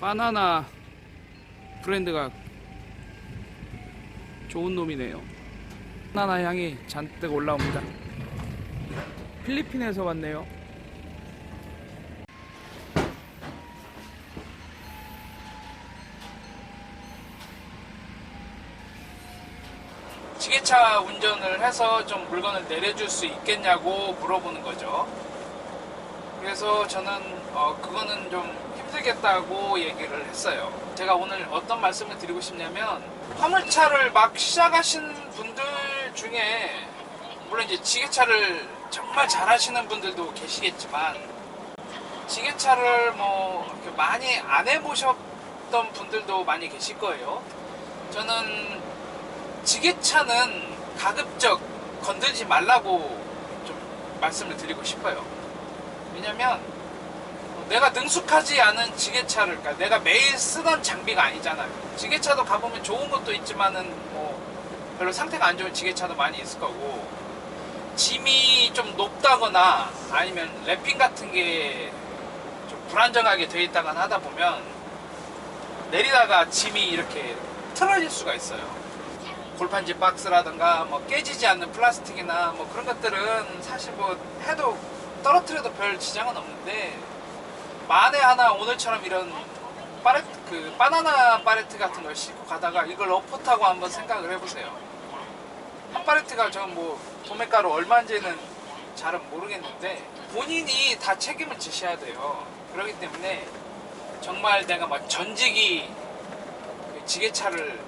바나나 브랜드가 좋은 놈이네요. 바나나 향이 잔뜩 올라옵니다. 필리핀에서 왔네요. 지게차 운전을 해서 좀 물건을 내려줄 수 있겠냐고 물어보는 거죠. 그래서 저는 어, 그거는 좀 힘들겠다고 얘기를 했어요. 제가 오늘 어떤 말씀을 드리고 싶냐면 화물차를 막 시작하신 분들 중에 물론 이제 지게차를 정말 잘하시는 분들도 계시겠지만 지게차를 뭐 많이 안 해보셨던 분들도 많이 계실 거예요. 저는 지게차는 가급적 건들지 말라고 좀 말씀을 드리고 싶어요. 왜냐면 내가 능숙하지 않은 지게차를 그러니까 내가 매일 쓰던 장비가 아니잖아요. 지게차도 가보면 좋은 것도 있지만은 뭐 별로 상태가 안 좋은 지게차도 많이 있을 거고 짐이 좀 높다거나 아니면 랩핑 같은 게 좀 불안정하게 돼 있다거나 하다 보면 내리다가 짐이 이렇게 틀어질 수가 있어요. 골판지 박스라든가 뭐 깨지지 않는 플라스틱이나 뭐 그런 것들은 사실 뭐 해도 떨어뜨려도 별 지장은 없는데 만에 하나 오늘처럼 이런 파레 그 바나나 파레트 같은 걸 싣고 가다가 이걸 엎었다고 한번 생각을 해보세요. 한 파레트가 저뭐 도매가로 얼마인지는 잘은 모르겠는데 본인이 다 책임을 지셔야 돼요. 그렇기 때문에 정말 내가 막 전직이 그 지게차를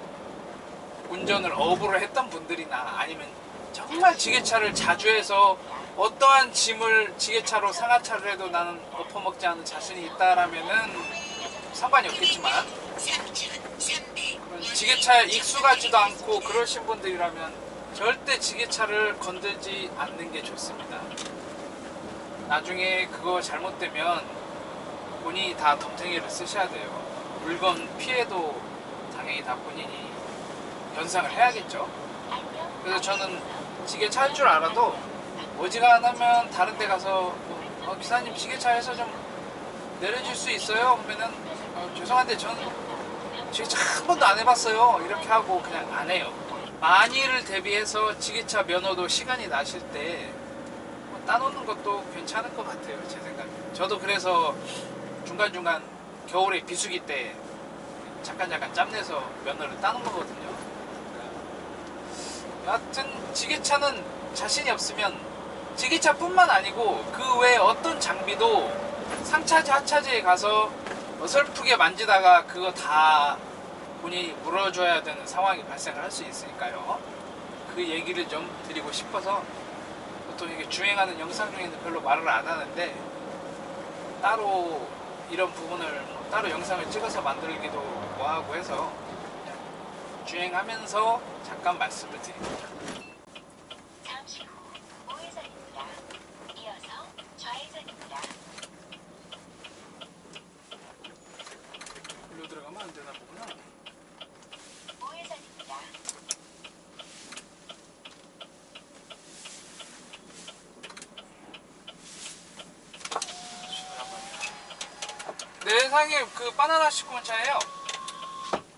운전을 업으로 했던 분들이나 아니면 정말 지게차를 자주 해서 어떠한 짐을 지게차로 상하차를 해도 나는 엎어먹지 않는 자신이 있다라면은 상관이 없겠지만 지게차에 익숙하지도 않고 그러신 분들이라면 절대 지게차를 건들지 않는 게 좋습니다. 나중에 그거 잘못되면 본인이 다 덤탱이를 쓰셔야 돼요. 물건 피해도 당연히 다 본인이 변상을 해야겠죠. 그래서 저는 지게차 할줄 알아도 어지간하면 다른 데 가서 어, 기사님 지게차에서 좀 내려줄 수 있어요? 그러면은 어, 죄송한데 저는 지게차 한 번도 안 해봤어요. 이렇게 하고 그냥 안 해요. 만일을 대비해서 지게차 면허도 시간이 나실 때 뭐 따놓는 것도 괜찮을 것 같아요. 제 생각에. 저도 그래서 중간중간 겨울에 비수기 때 잠깐 잠깐 짬내서 면허를 따는 거거든요. 여하튼 지게차는 자신이 없으면 지게차뿐만 아니고 그 외에 어떤 장비도 상차지 하차지에 가서 어설프게 만지다가 그거 다 본인이 물어줘야 되는 상황이 발생을 할 수 있으니까요. 그 얘기를 좀 드리고 싶어서 보통 이게 주행하는 영상 중에는 별로 말을 안 하는데 따로 이런 부분을 뭐 따로 영상을 찍어서 만들기도 뭐하고 해서 주행하면서 잠깐 말씀을 드립니다. 잠시 후 우회전입니다. 이어서 좌회전입니다. 일로 들어가면 안 되나 보구나. 우회전입니다. 네, 상님 그 바나나 시콘차예요.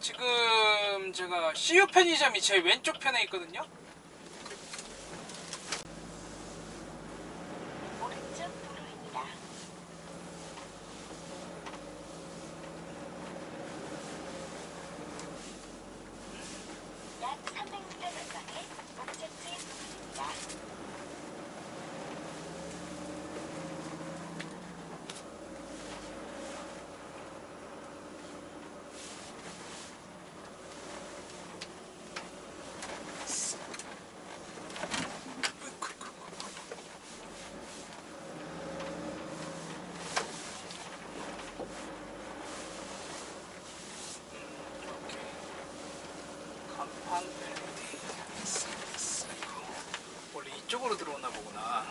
지금 제가 CU 편의점이 제 왼쪽 편에 있거든요. 오른쪽 도로입니다. 약 300m 전방에 목적지 부근입니다. 간판 LED. 원래 이쪽으로 들어오나 보구나.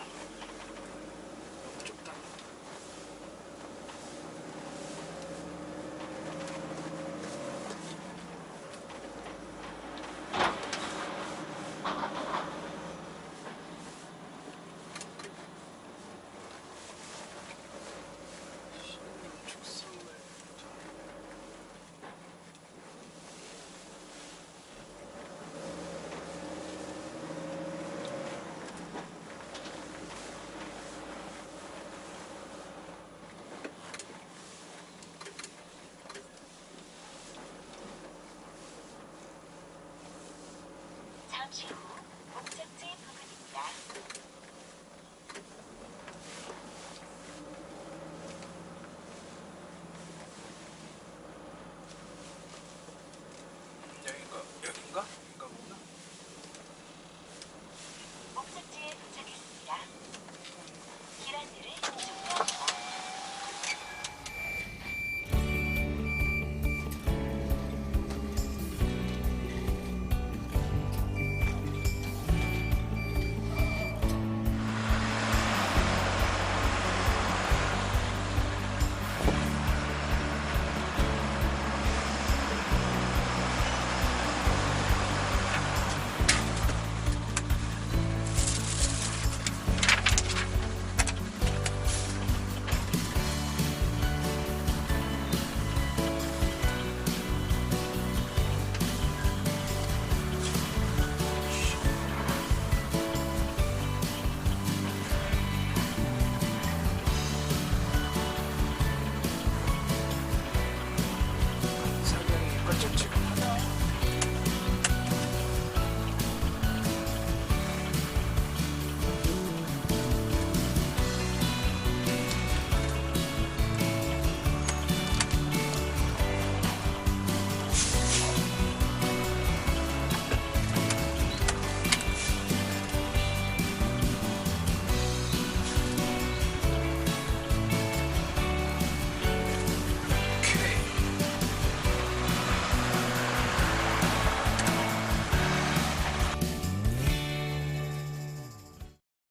너무 좁다. 신축 선물. 잠시